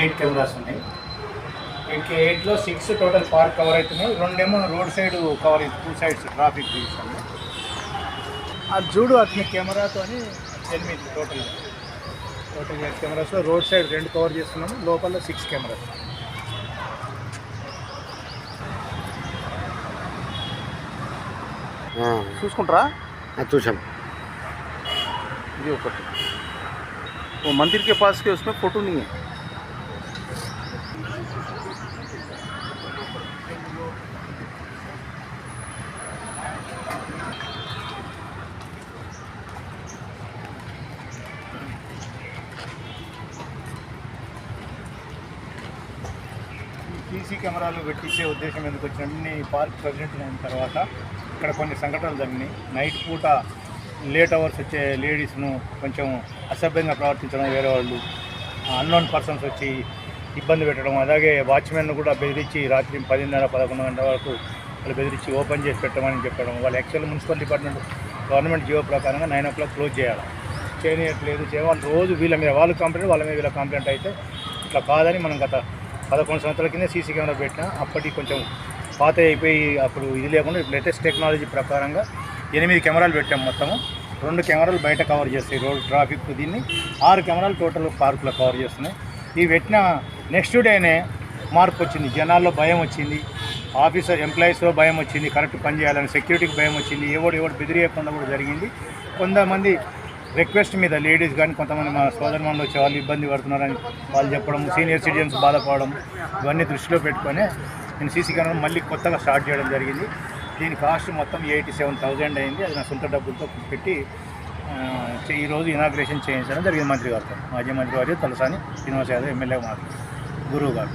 Eight cameras ఉన్నాయి ఎయిట్కి ఎయిట్లో సిక్స్ టోటల్ పార్క్ కవర్ అవుతున్నాయి రెండేమో రోడ్ సైడ్ కవర్ అవుతుంది టూ సైడ్స్ ట్రాఫిక్ తీసాము అది చూడు అతని కెమెరాతో ఎనిమిది టోటల్ టోటల్ ఎయిట్ కెమెరాస్లో రోడ్ సైడ్ రెండు కవర్ చేస్తున్నాము లోపల సిక్స్ కెమెరాస్ చూసుకుంటారా చూసాం ये ऊपर वो मंदिर के पास के उसमें फोटो नहीं है సీసీ కెమెరాలు పెట్టించే ఉద్దేశం ఎందుకు వచ్చినన్ని పార్క్ ప్రెసిడెంట్ అయిన తర్వాత ఇక్కడ కొన్ని సంఘటనలు జరిగినాయి. నైట్ పూట లేట్ అవర్స్ వచ్చే లేడీస్ను కొంచెం అసభ్యంగా ప్రవర్తించడం వేరే వాళ్ళు అన్నోన్ పర్సన్స్ వచ్చి ఇబ్బంది పెట్టడం అలాగే వాచ్మెన్ను కూడా బెదిరించి రాత్రి పదిన్నర పదకొండు గంటల వరకు వాళ్ళు బెదిరించి ఓపెన్ చేసి పెట్టమని చెప్పడం వాళ్ళు actual municipal department government G O ప్రకారంగా నైన్ ఓ క్లాక్ క్లోజ్ చేయాలి. చేయనట్లేదు చేయాలి రోజు వీళ్ళ మీద వాళ్ళు కంప్లైంట్ వాళ్ళ మీద వీళ్ళ కంప్లైంట్ అయితే ఇట్లా కాదని మనం గత పదకొండు సంవత్సరాల కింద సీసీ కెమెరా పెట్టినా అప్పటికి కొంచెం పాత అయిపోయి అప్పుడు ఇది లేకుండా లేటెస్ట్ టెక్నాలజీ ప్రకారంగా ఎనిమిది కెమెరాలు పెట్టాం మొత్తము. రెండు కెమెరాలు బయట కవర్ చేస్తాయి రోడ్ ట్రాఫిక్ దీన్ని. ఆరు కెమెరాలు టోటల్ పార్కులో కవర్ చేస్తున్నాయి. ఇవి పెట్టిన నెక్స్ట్ డేనే మార్పు వచ్చింది. జనాల్లో భయం వచ్చింది. ఆఫీసర్ ఎంప్లాయీస్లో భయం వచ్చింది. కరెక్ట్ పని చేయాలని సెక్యూరిటీకి భయం వచ్చింది. ఎవడు ఎవడు బెదిరియకుండా కూడా జరిగింది. కొంతమంది రిక్వెస్ట్ మీద లేడీస్ కానీ కొంతమంది మా సోదరుమానులు వచ్చే వాళ్ళు ఇబ్బంది పడుతున్నారని వాళ్ళు చెప్పడం సీనియర్ సిటిజన్స్ బాధపడడం ఇవన్నీ దృష్టిలో పెట్టుకొని నేను సీసీ కెమెరా మళ్ళీ కొత్తగా స్టార్ట్ చేయడం జరిగింది. దీని కాస్ట్ మొత్తం ఎయిటీ సెవెన్ థౌజండ్ అయింది. అది నా సొంత డబ్బులతో పెట్టి ఈరోజు ఇనాగ్రేషన్ చేయించడం జరిగింది మంత్రి గారితో. మాజీ మంత్రి గారు తలసాని శ్రీనివాస్ యాదవ్ ఎమ్మెల్యే మాకు గురువు గారు.